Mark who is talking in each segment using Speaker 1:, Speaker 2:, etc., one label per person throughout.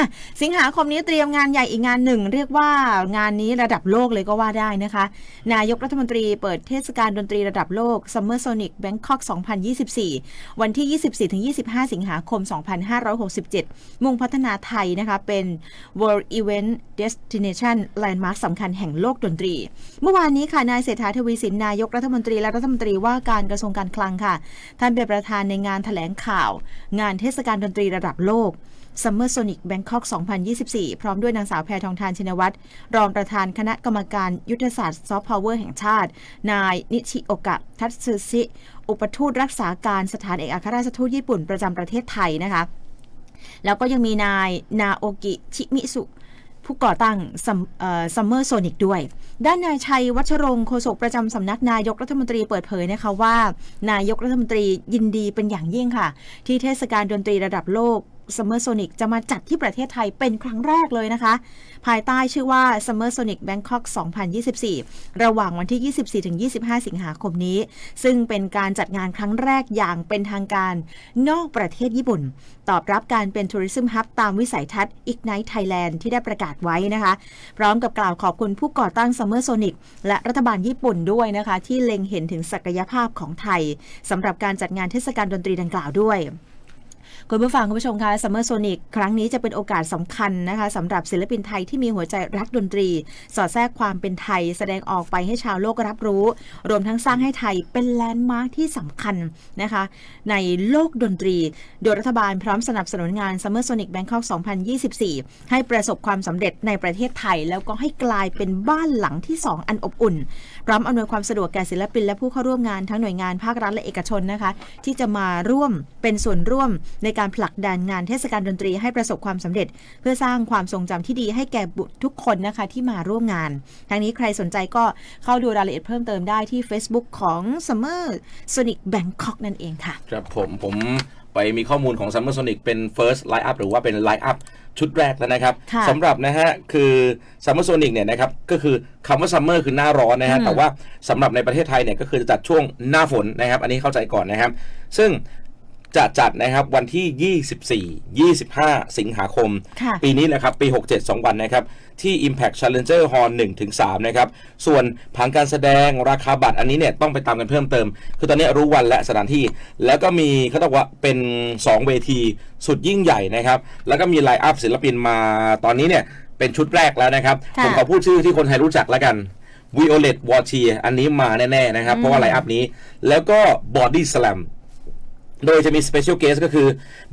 Speaker 1: อะสิงหาคมนี้เตรียมงานใหญ่อีกงานหนึ่ง เรียกว่างานนี้ระดับโลกเลยก็ว่าได้นะคะ นายกรัฐมนตรีเปิดเทศกาลดนตรีระดับโลก Summer Sonic Bangkok 2024 วันที่ 24-25 สิงหาคม 2567 มุ่งพัฒนาไทยนะคะ เป็น World Event Destination Landmark สำคัญแห่งโลกดนตรี เมื่อวานนี้ค่ะนายเศรษฐาทวีสินนายกรัฐมนตรีและรัฐมนตรีว่าการกระทรวงการคลังค่ะ ท่านเป็นประธานในงานถแถลงข่าว งานเทศกาลดนตรีระดับโลก Summer Sonic Bangkok 2024 พร้อมด้วยนางสาวแพรทองทานชินวัตร รองประธานคณะกรรมการยุทธศาสตร์ซอฟต์พาวเวอร์แห่งชาติ นายนิชิโอกะ ทัตสึชิอุปทูตรักษาการสถานเอกอัครราชทูตญี่ปุ่นประจำประเทศไทยนะคะ แล้วก็ยังมีนายนาโอกิ ชิมิสุผู้ก่อตั้งซัมเมอร์โซนิกด้วย ด้านนายชัยวัชรงค์โฆษกประจำสำนักนายกรัฐมนตรีเปิดเผยนะคะว่า นายกรัฐมนตรียินดีเป็นอย่างยิ่งค่ะ ที่เทศกาลดนตรีระดับโลก Summer Sonic จะมาจัดที่ประเทศไทยเป็นครั้งแรกเลยนะคะ ภายใต้ชื่อว่า Summer Sonic Bangkok 2024 ระหว่างวันที่ 24-25 สิงหาคมนี้ ซึ่งเป็นการจัดงานครั้งแรกอย่างเป็นทางการนอกประเทศญี่ปุ่น ตอบรับการเป็น Tourism Hub ตามวิสัยทัศน์ Ignite Thailand ที่ได้ประกาศไว้นะคะ พร้อมกับกล่าวขอบคุณผู้ก่อตั้ง Summer Sonic และรัฐบาลญี่ปุ่นด้วยนะคะ ที่เล็งเห็นถึงศักยภาพของไทยสำหรับการจัดงานเทศกาลดนตรีดังกล่าวด้วย คุณผู้ฟังคุณผู้ชมคะ Summer Sonic ครั้งนี้จะเป็นโอกาสสำคัญนะคะสำหรับศิลปินไทยที่มีหัวใจรักดนตรี สอดแทรกความเป็นไทยแสดงออกไปให้ชาวโลกรับรู้ รวมทั้งสร้างให้ไทยเป็นแลนด์มาร์คที่สำคัญนะคะ ในโลกดนตรี โดยรัฐบาลพร้อมสนับสนุนงาน Summer Sonic Bangkok 2024 ให้ประสบความสำเร็จในประเทศไทย แล้วก็ให้กลายเป็นบ้านหลังที่ 2 อันอบอุ่น พร้อมอำนวยความสะดวกแก่ศิลปินและผู้เข้าร่วมงานทั้งหน่วยงานภาครัฐและเอกชนนะคะ ที่จะมาร่วมเป็นส่วนร่วมในการผลักดันงานเทศกาลดนตรีให้ประสบความสำเร็จ เพื่อสร้างความทรงจำที่ดีให้แก่บุตรทุกคนนะคะที่มาร่วมงาน ทั้งนี้ใครสนใจก็เข้าดูรายละเอียดเพิ่มเติมได้ที่ Facebook ของ Summer Sonic Bangkok นั่นเองค่ะ
Speaker 2: ครับผมผมไปมีข้อมูลของ Summer Sonic เป็น first line up หรือว่าเป็น line up ชุดแรกแล้วนะครับ
Speaker 1: ค่ะ
Speaker 2: สำหรับนะฮะคือ Summer Sonic เนี่ยนะครับก็คือคำว่า Summer คือหน้าร้อนนะฮะ
Speaker 1: อืม
Speaker 2: แต่ว่าสำหรับในประเทศไทยเนี่ยก็คือจะจัดช่วงหน้าฝนนะครับ อันนี้เข้าใจก่อนนะครับ ซึ่ง จะจัดนะครับวันที่ 24 25 สิงหาคม
Speaker 1: ค่ะ
Speaker 2: ปีนี้แหละครับ ปี 67 2 วันนะครับ ที่ Impact Challenger Hall 1ถึง3นะครับ ส่วนผังการแสดงราคาบัตรอันนี้เนี่ย ต้องไปตามกันเพิ่มเติม คือตอนนี้รู้วันและสถานที่ แล้วก็มีเขาต้องว่าเป็น 2 เวทีสุดยิ่งใหญ่นะครับ แล้วก็มีไลน์อัพศิลปินมาตอนนี้เนี่ย เป็นชุดแรกแล้วนะครับ
Speaker 1: ค่ะ
Speaker 2: ผมขอพูดชื่อที่คนไทยรู้จักแล้วกัน Violet w a t i e r อันนี้มาแน่ ๆ นะครับ เพราะว่าไลน์อัพนี้แล้วก็ Body Slam โดยจะมี Special Guest ก็คือ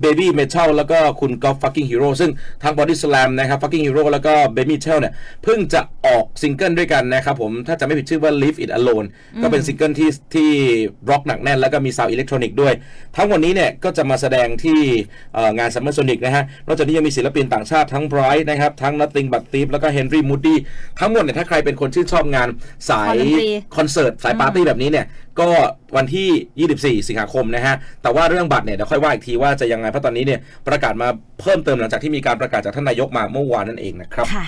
Speaker 2: Baby Metal แล้วก็คุณ Golf Fucking Hero ซึ่งทั้ง Body Slam นะครับ Fucking Hero แล้วก็ Baby Metal เนี่ย เพิ่งจะออกซิงเกิลด้วยกันนะครับผม ถ้าจะไม่ผิดชื่อว่า Leave It Alone ก็เป็นซิงเกิลที่ที่ร็อกหนักแน่น แล้วก็มีซาวอิเล็กทรอนิกด้วย ทั้งวันนี้เนี่ย ก็จะมาแสดงที่เอ่องาน Summer Sonic นะฮะ นอกจากนี้ยังมีศิลปินต่างชาติทั้ง Bright นะครับ ทั้ง Nothing But Thief แล้วก็ Henry Moody ทั้งหมดเนี่ยถ้าใครเป็นคนชื่นชอบงานสาย
Speaker 1: คอนดนตรี
Speaker 2: คอนเสิร์ตสายปาร์ตี้แบบนี้เนี่ย ก็วันที่ 24 สิงหาคมนะฮะ แต่ว่าเรื่องบัตรเนี่ยเดี๋ยวค่อยว่าอีกทีว่าจะยังไง เพราะตอนนี้เนี่ยประกาศมาเพิ่มเติมหลังจากที่มีการประกาศจากท่านนายกมาเมื่อวานนั่นเองนะครับ